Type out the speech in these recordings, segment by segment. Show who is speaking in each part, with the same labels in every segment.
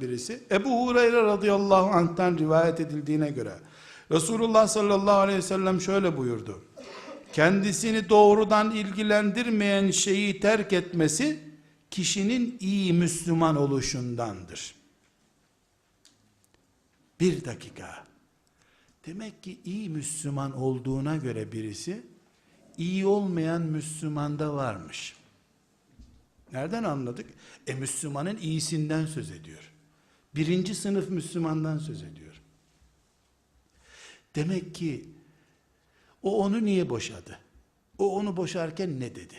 Speaker 1: birisi. Ebu Hureyre radıyallahu anh'tan rivayet edildiğine göre Resulullah sallallahu aleyhi ve sellem şöyle buyurdu. Kendisini doğrudan ilgilendirmeyen şeyi terk etmesi kişinin iyi Müslüman oluşundandır. Bir dakika. Demek ki iyi Müslüman olduğuna göre birisi iyi olmayan Müslümanda varmış. Nereden anladık? E Müslümanın iyisinden söz ediyor. Birinci sınıf Müslümandan söz ediyor. Demek ki o onu niye boşadı? O onu boşarken ne dedi?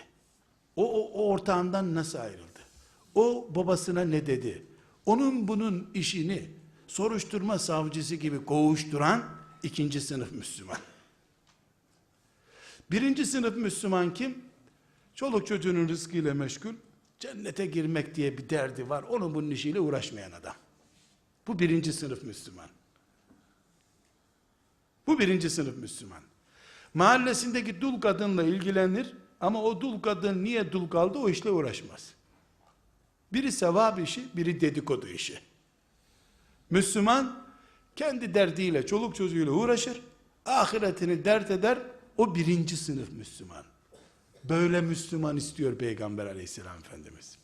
Speaker 1: O, o, o ortağından nasıl ayrıldı? O babasına ne dedi? Onun bunun işini soruşturma savcısı gibi kovuşturan ikinci sınıf Müslüman. Birinci sınıf Müslüman kim? Çoluk çocuğunun rızkıyla meşgul, cennete girmek diye bir derdi var. Onun bunun işiyle uğraşmayan adam. Bu birinci sınıf Müslüman. Bu birinci sınıf Müslüman. Mahallesindeki dul kadınla ilgilenir ama o dul kadın niye dul kaldı o işle uğraşmaz. Biri sevap işi, biri dedikodu işi. Müslüman kendi derdiyle, çoluk çocuğuyla uğraşır, ahiretini dert eder, o birinci sınıf Müslüman. Böyle Müslüman istiyor Peygamber aleyhisselam Efendimiz.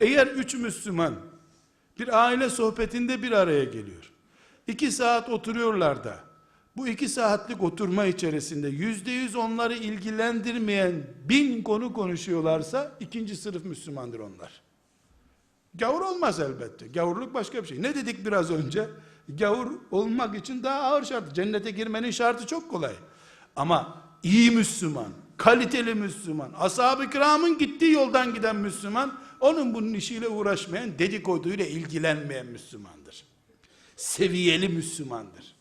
Speaker 1: Eğer üç Müslüman bir aile sohbetinde bir araya geliyor. İki saat oturuyorlar da bu iki saatlik oturma içerisinde yüzde yüz onları ilgilendirmeyen bin konu konuşuyorlarsa ikinci sınıf Müslümandır onlar. Gavur olmaz elbette. Gavurluk başka bir şey. Ne dedik biraz önce? Gavur olmak için daha ağır şart. Cennete girmenin şartı çok kolay. Ama iyi Müslüman, kaliteli Müslüman, ashab-ı kiramın gittiği yoldan giden Müslüman, onun bunun işiyle uğraşmayan, dedikoduyla ilgilenmeyen Müslümandır. Seviyeli Müslümandır.